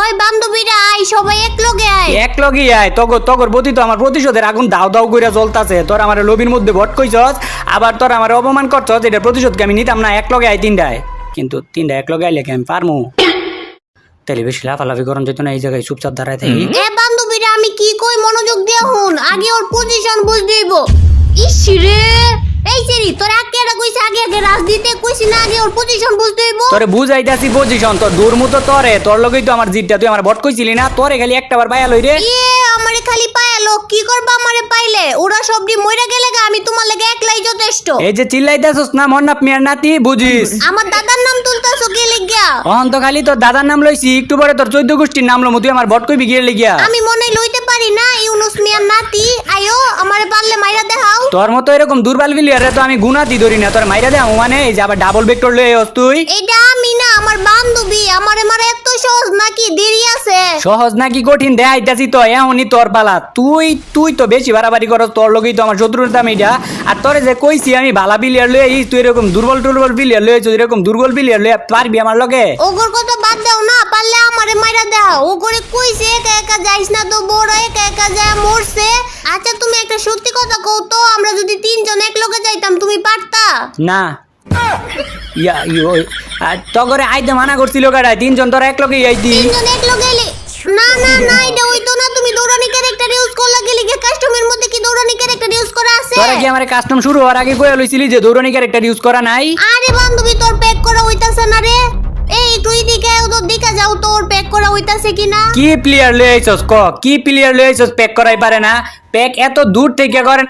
ওই বান্ধবীরা আই সবাই এক লগে আয়। এক লগে আয় তগর তগর বতি তো আমার প্রতিশোধের আগুন দাও দাও কইরা জ্বলতাছে। তোর আমার লবির মধ্যে ভট কইছস আবার তোর আমার অপমান করছস এটা প্রতিশোধকে আমি নিতাম না এক লগে আয় তিনটায়। কিন্তু তিনটা এক লগে আইলে কি আমি পারমু? তাহলে বেশি লাফালাফি করন যেত না এই জায়গায় চুপচাপ দাঁড়ায় থাকি। এ বান্ধবীরা আমি কি কই মনোযোগ দিয়া হুন? আগে ওর পজিশন বুঝ দিব। ইস রে! তোর আগে এটা কইছে আগে আগে কইছি না আগে ওর পজিশন বুঝ দিব তোরে বুঝাইতাছি পজিশন তোর দূর মতো তরে তোর লগেই তো আমার জিতটা তুই আমার ভট কইছিলি না? তোরে খালি একটা বার লই রে। ইয়ে আমারে খালি পায়ালো কি করবা আমারে পাইলে? ওরা সবডি মইরা গেলে আমি তোমার লাগে একলাই যথেষ্ট। এই যে চিল্লাইতাছস না মন্নাপ মিয়ার নাতি বুঝিস? আমার দাদার নাম তুলতাছো কে লিখিয়া অহন তো খালি তোর দাদার নাম লইছি একটু পরে তোর চৈদ্দ গোষ্ঠীর নাম লমু তুই আমার ভট কইবি গিয়ে লিগিয়া। আমি মনে লইতে পারি না ইউনুস মিয়ার নাতি আয়ো আমারে পারলে মাইরা দেখাও তোর মতো এরকম দুর্বল বিলিয়ারে তো আমি গুনাতি ধরি না। তোর মাইরা দে মানে এই যে আবার ডাবল ভেক্টর লয়ে আস তুই। এটা আমি না আমার বান্ধবী আমারে মারা এত সহজ নাকি? দেরি আছে। সহজ নাকি কঠিন? দেখাইতাছি তো এমনই তোর পালা। তুই তুই তো বেশি বাড়াবাড়ি করস তোর লগেই তো আমার শত্রুর দাম এটা আর তোরে যে কইছি আমি ভালা বিলিয়ার লয়ে আইস তুই এরকম দুর্বল টুর্বল বিলিয়ার লয়ে আইস এরকম দুর্বল বিলিয়ার লয়ে পারবি আমার লগে? ওগর কথা বাদ দাও না পারলে আমারে মাইরা দাও ও করে কইছে একা একা যাইস না তো বড় একা একা যা মরছে। আচ্ছা একটা সত্যি কথা কও তো আমরা যদি তিনজন এক লগে যাইতাম তুমি পারতা? না। ইয়া ইয়ো আর তগরে আইতে মানা করছিল গাড়ায় তিনজন তোর এক লগেই আইতি। তিনজন এক লগে এলে? না না না এটা হইতো না তুমি দৌড়ানি ক্যারেক্টার ইউজ করলা গেলি গিয়ে কাস্টমের মধ্যে কি দৌড়ানি ক্যারেক্টার ইউজ করা আছে? তোরা কি আমার কাস্টম শুরু হওয়ার আগে কয়ে লইছিলি যে দৌড়নি ক্যারেক্টার ইউজ করা নাই? আরে বান্ধবী তোর প্যাক করা হইতাছে না রে। হইতাছে কিনা? কি প্লেয়ার লয়ে আইছস ক, কি প্লেয়ার লয়ে আইছস প্যাক করাই পারে না? প্যাক এত দূর থেকে করে।